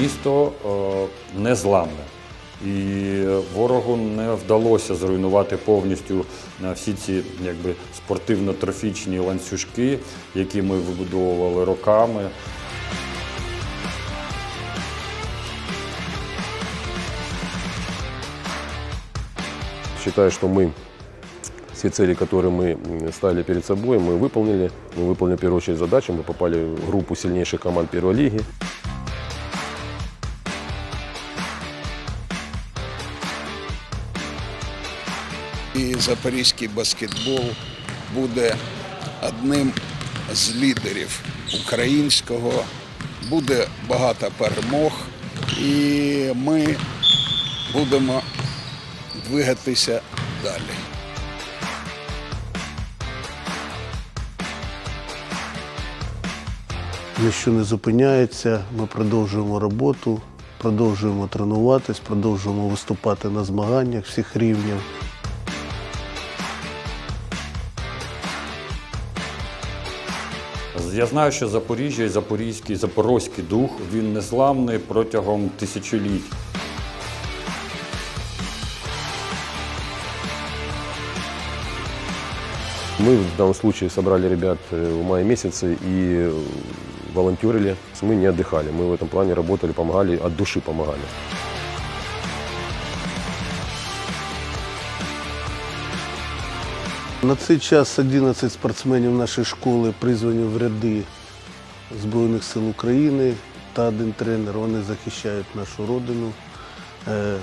місто е, незламне. І ворогу не вдалося зруйнувати повністю е, всі ці якби, спортивно-трофічні ланцюжки, які ми вибудовували роками. Считаю, что мы все цели, которые мы м, ставили перед собой, мы выполнили. Мы выполнили в первую очередь задачу, мы попали в группу сильнейших команд первой лиги. Запорізький баскетбол буде одним з лідерів українського. Буде багато перемог, і ми будемо двигатися далі. Ніщо не зупиняється, ми продовжуємо роботу, продовжуємо тренуватись, продовжуємо виступати на змаганнях всіх рівнів. Я знаю, що Запоріжжя і запорізький, запорозький дух він незламний протягом тисячоліть. Мы в данном случае собрали ребят э, в мае месяце и э, волонтерили. Мы не отдыхали. Мы в этом плане работали, помогали, от души помогали. На цей час 11 спортсменів нашої школи призвані в ряди Збройних сил України та один тренер. Вони захищають нашу родину е,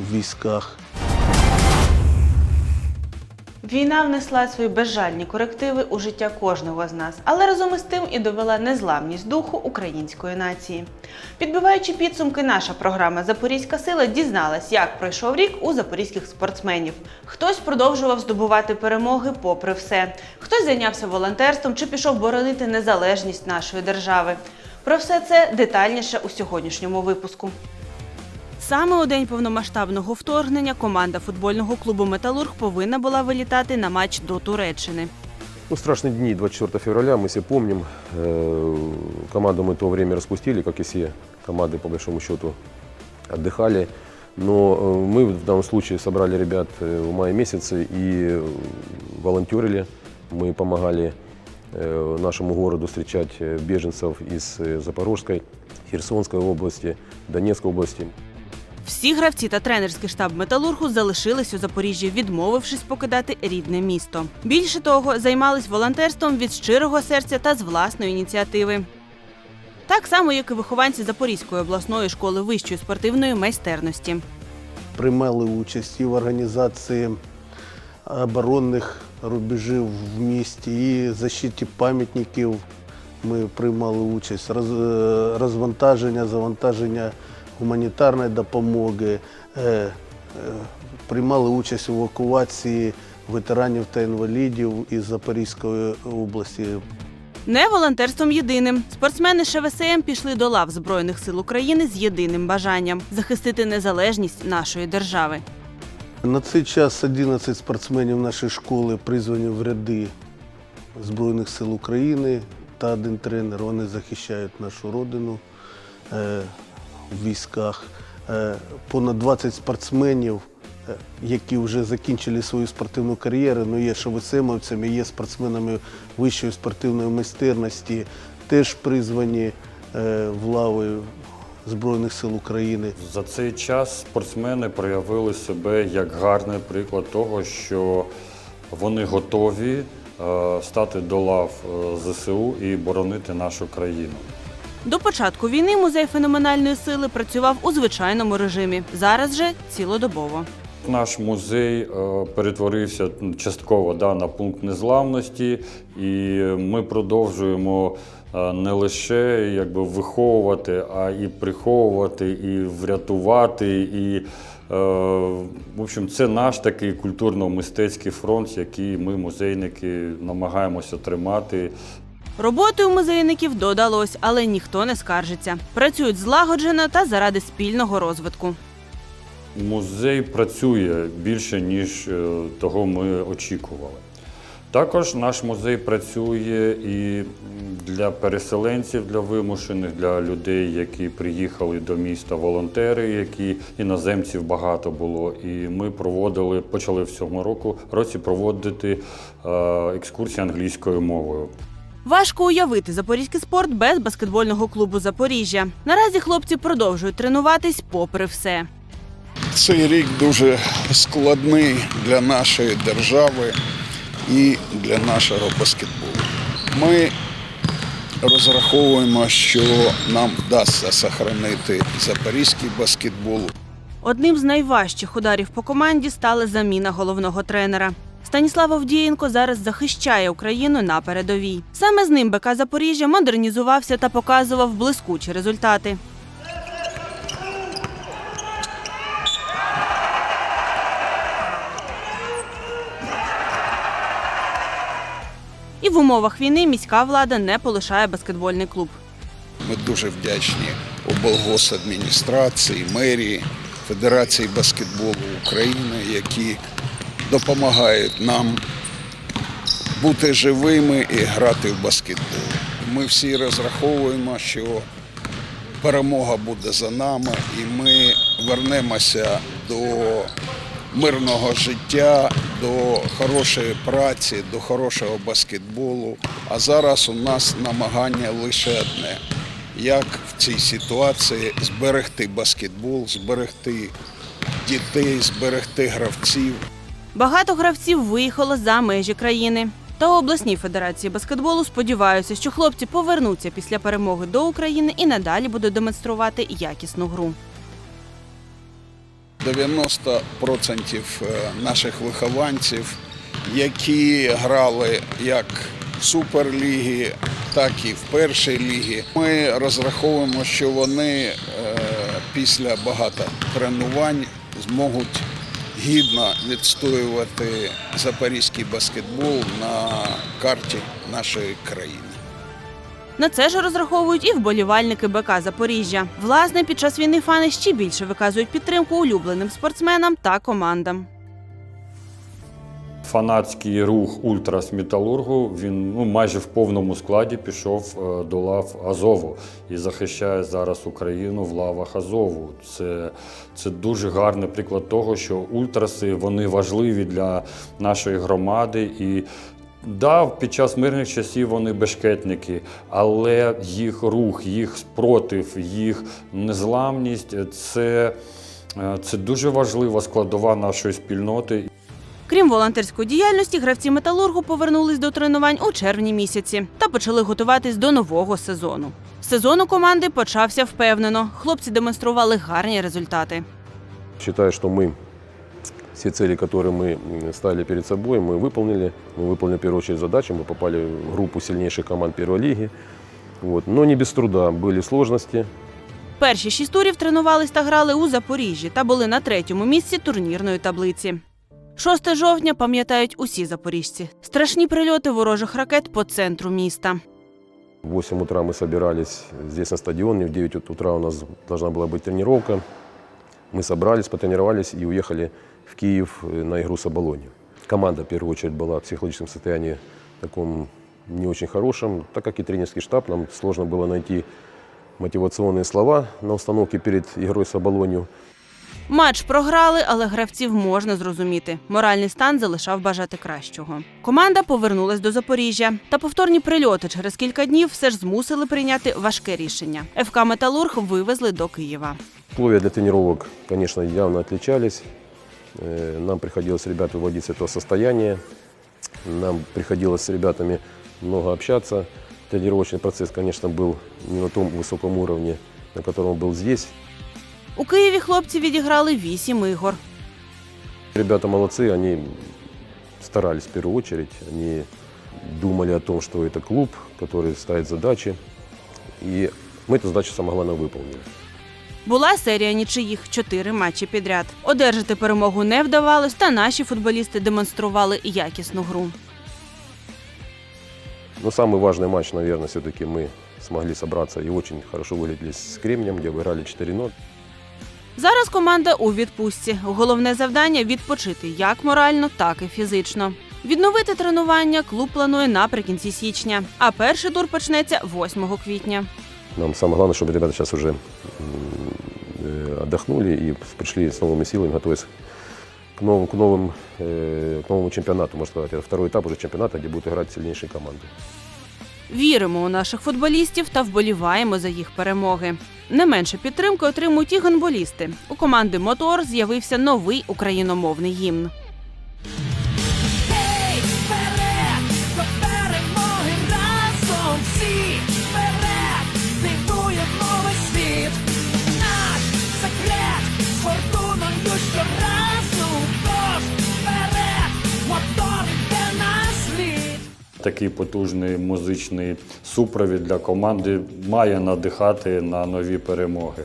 в військах. Війна внесла свої безжальні корективи у життя кожного з нас, але разом із тим і довела незламність духу української нації. Підбиваючи підсумки, наша програма Запорізька сила дізналась, як пройшов рік у запорізьких спортсменів. Хтось продовжував здобувати перемоги попри все, хтось зайнявся волонтерством чи пішов боронити незалежність нашої держави. Про все це детальніше у сьогоднішньому випуску. Саме у день повномасштабного вторгнення команда футбольного клубу Металург повинна була вилітати на матч до Туреччини. Ну, страшные дни 24 февраля, мы все помним. Э, Команду мы в то время распустили, как и все команды, по большому счету, отдыхали. Но э, мы в данном случае собрали ребят э, в мае месяце и э, волонтерили. Мы помогали э, нашему городу встречать э, беженцев из э, Запорожской, Херсонской области, Донецкой области. Всі гравці та тренерський штаб металургу залишились у Запоріжжі, відмовившись покидати рідне місто. Більше того, займались волонтерством від щирого серця та з власної ініціативи. Так само, як і вихованці Запорізької обласної школи вищої спортивної майстерності. Приймали участь і в організації оборонних рубежів в місті, і защиті пам'ятників. Ми приймали участь е, розвантаження, завантаження гуманітарної допомоги, е, е, приймали участь в евакуації ветеранів та інвалідів із Запорізької області. Не волонтерством єдиним. Спортсмени ШВСМ пішли до лав Збройних сил України з єдиним бажанням захистити незалежність нашої держави. На цей час 11 спортсменів нашої школи призвані в ряди Збройних сил України та один тренер. Вони захищають нашу родину е, в військах. Е, понад 20 спортсменів, е, які вже закінчили свою спортивну кар'єру, ну є шовицемовцями, є спортсменами вищої спортивної майстерності, теж призвані е, в лави Збройних сил України. За цей час спортсмени проявили себе як гарний приклад того, що вони готові стати до лав ЗСУ і боронити нашу країну. До початку війни музей феноменальної сили працював у звичайному режимі. Зараз же цілодобово. Наш музей е, перетворився частково да, на пункт незламності, і ми продовжуємо е, не лише якби, виховувати, а і приховувати, і врятувати. І, е, в общем, це наш такий культурно-мистецький фронт, який ми, музейники, намагаємося тримати. Роботи у музейників додалось, але ніхто не скаржиться. Працюють злагоджено та заради спільного розвитку. Музей працює більше, ніж е, того ми очікували. Також наш музей працює і для переселенців, для вимушених, для людей, які приїхали до міста, волонтери, які іноземців багато було. І ми проводили, почали в цьому року році проводити е, екскурсії англійською мовою. Важко уявити запорізький спорт без баскетбольного клубу Запоріжжя. Наразі хлопці продовжують тренуватись попри все. Цей рік дуже складний для нашої держави і для нашого баскетболу. Ми розраховуємо, що нам вдасться сохранити запорізький баскетбол. Одним з найважчих ударів по команді стала заміна головного тренера. Станіслав Овдієнко зараз захищає Україну на передовій. Саме з ним БК Запоріжжя модернізувався та показував блискучі результати. І в умовах війни міська влада не полишає баскетбольний клуб. Ми дуже вдячні облгосадміністрації, мерії, Федерації баскетболу України, які допомагають нам бути живими і грати в баскетбол. Ми всі розраховуємо, що перемога буде за нами, і ми вернемося до мирного життя, до хорошої праці, до хорошого баскетболу. А зараз у нас намагання лише одне. Як в цій ситуації зберегти баскетбол, зберегти дітей, зберегти гравців. Багато гравців виїхало за межі країни. Та обласні федерації баскетболу сподіваються, що хлопці повернуться після перемоги до України і надалі будуть демонструвати якісну гру. 90% наших вихованців, які грали як в суперлігі, так і в першій лігі. Ми розраховуємо, що вони е, після багато тренувань зможуть гідно відстоювати запорізький баскетбол на карті нашої країни. На це ж розраховують і вболівальники БК Запоріжжя. Власне, під час війни фани ще більше виказують підтримку улюбленим спортсменам та командам. Фанатський рух Ультрас Металургу він ну, майже в повному складі пішов е, до лав Азову і захищає зараз Україну в лавах Азову. Це, це дуже гарний приклад того, що ультраси вони важливі для нашої громади і. Да, під час мирних часів вони бешкетники, але їх рух, їх спротив, їх незламність це, е, це дуже важлива складова нашої спільноти. Крім волонтерської діяльності, гравці металургу повернулись до тренувань у червні місяці та почали готуватись до нового сезону. Сезон у команди почався впевнено. Хлопці демонстрували гарні результати. Считаю, что мы все цели, которые мы м, ставили перед собой, мы выполнили. Мы выполнили в первую очередь задачу, мы попали в группу сильнейших команд первой лиги. Вот. Но не без труда, были сложности. Перші шість турів тренувались та грали у Запоріжжі та були на третьому місці турнірної таблиці. 6 жовтня пам'ятають усі запоріжці. Страшні прильоти ворожих ракет по центру міста. В 8 утра мы собирались здесь на стадионе, в 9 утра у нас должна была быть тренировка. Мы собрались, потренировались и уехали в Киев э, на игру с Оболонью. Команда, в первую очередь, была в психологическом состоянии таком не очень хорошем, так как и тренерский штаб, нам сложно было найти мотивационные слова на установке перед игрой с Оболонью. Матч програли, але гравців можна зрозуміти. Моральний стан залишав бажати кращого. Команда повернулась до Запоріжжя. Та повторні прильоти через кілька днів все ж змусили прийняти важке рішення. ФК Металург вивезли до Києва. Условия для тренировок, конечно, явно отличались. Э, Нам приходилось ребят выводить с этого состояния. Нам приходилось с ребятами много общаться. Тренировочный процесс, конечно, был не на том высоком уровне, на котором он был здесь. У Києві хлопці відіграли вісім ігор. Ребята молодцы, они старались в первую очередь. Они думали о том, что это клуб, который ставит задачи. И мы эту задачу самое главное выполнили. Була серія нічиїх чотири матчі підряд. Одержати перемогу не вдавалось, та наші футболісти демонстрували якісну гру. Но самый важный матч, наверное, все-таки мы смогли собраться и очень хорошо вылетели с Кремнем, где выиграли 4-0. Зараз команда у відпустці. Головне завдання відпочити як морально, так і фізично. Відновити тренування клуб планує наприкінці січня, а перший тур почнеться 8 квітня. Нам самое главное, чтобы ребята сейчас уже м, э, отдохнули и пришли с новыми силами, готовясь к новым, к новым, э, к новому чемпионату, можно сказать. Это второй этап уже чемпионата, где будут играть сильнейшие команды. Віримо у наших футболістів та вболіваємо за їх перемоги. Не менше підтримки отримують і гонболісти. У команди Мотор з'явився новий україномовний гімн. Такий потужний музичний супровід для команди має надихати на нові перемоги.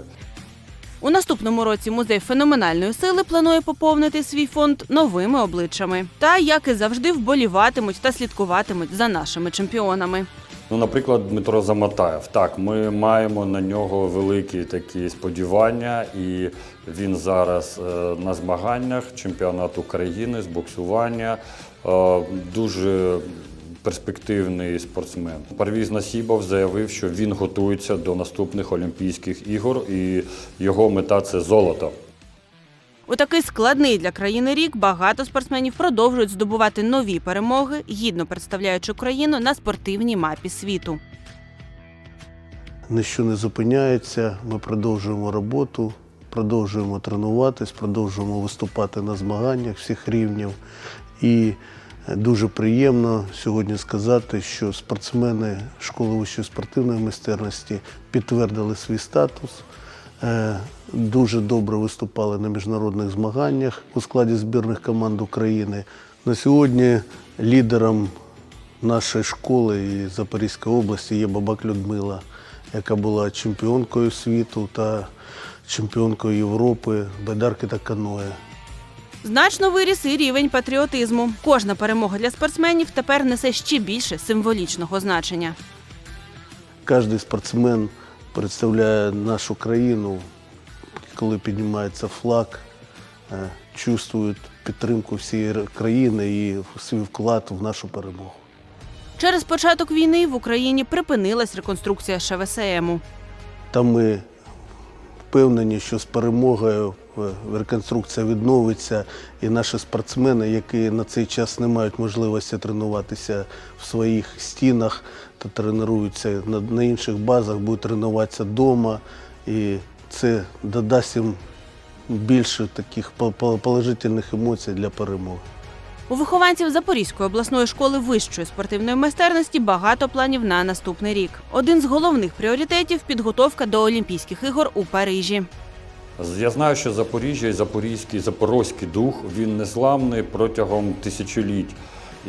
У наступному році музей феноменальної сили планує поповнити свій фонд новими обличчями. Та, як і завжди, вболіватимуть та слідкуватимуть за нашими чемпіонами. Ну, наприклад, Дмитро Заматаєв. Так, ми маємо на нього великі такі сподівання, і він зараз е, на змаганнях чемпіонату України з боксування. Е, дуже перспективний спортсмен. Парвіз Насібов заявив, що він готується до наступних Олімпійських ігор, і його мета це золото. У такий складний для країни рік багато спортсменів продовжують здобувати нові перемоги, гідно представляючи Україну на спортивній мапі світу. Ніщо не зупиняється. Ми продовжуємо роботу, продовжуємо тренуватись, продовжуємо виступати на змаганнях всіх рівнів. І дуже приємно сьогодні сказати, що спортсмени школи вищої спортивної майстерності підтвердили свій статус. е, Дуже добре виступали на міжнародних змаганнях у складі збірних команд України. На сьогодні лідером нашої школи і Запорізької області є Бабак Людмила, яка була чемпіонкою світу та чемпіонкою Європи, байдарки та каное. Значно виріс і рівень патріотизму. Кожна перемога для спортсменів тепер несе ще більше символічного значення. Кожен спортсмен представляє нашу країну, коли піднімається флаг, е, чувствують підтримку всієї країни і свій вклад в нашу перемогу. Через початок війни в Україні припинилась реконструкція ШВСМу. Та ми впевнені, що з перемогою е, реконструкція відновиться, і наші спортсмени, які на цей час не мають можливості тренуватися в своїх стінах та тренуються на, інших базах, будуть тренуватися вдома. І це додасть їм більше таких по- по- положительних емоцій для перемоги. У вихованців Запорізької обласної школи вищої спортивної майстерності багато планів на наступний рік. Один з головних пріоритетів підготовка до Олімпійських ігор у Парижі. Я знаю, що Запоріжжя і запорізький, запорозький дух він незламний протягом тисячоліть.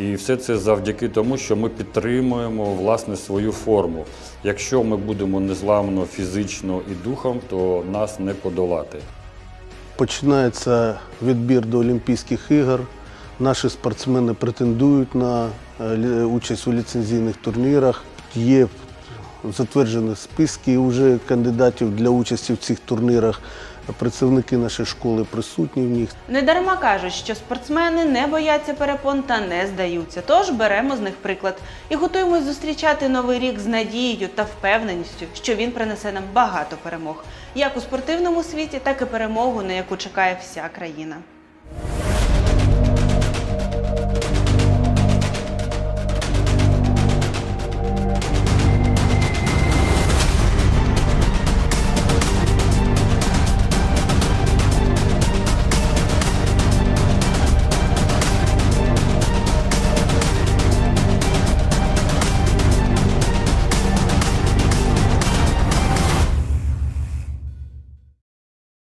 І все це завдяки тому, що ми підтримуємо власне свою форму. Якщо ми будемо незламно фізично і духом, то нас не подолати. Починається відбір до Олімпійських ігор. Наші спортсмени претендують на е, участь у ліцензійних турнірах. Є затверджені списки вже кандидатів для участі в цих турнірах. Працівники нашої школи присутні в них. Недарма кажуть, що спортсмени не бояться перепон та не здаються. Тож беремо з них приклад і готуємось зустрічати новий рік з надією та впевненістю, що він принесе нам багато перемог, як у спортивному світі, так і перемогу, на яку чекає вся країна.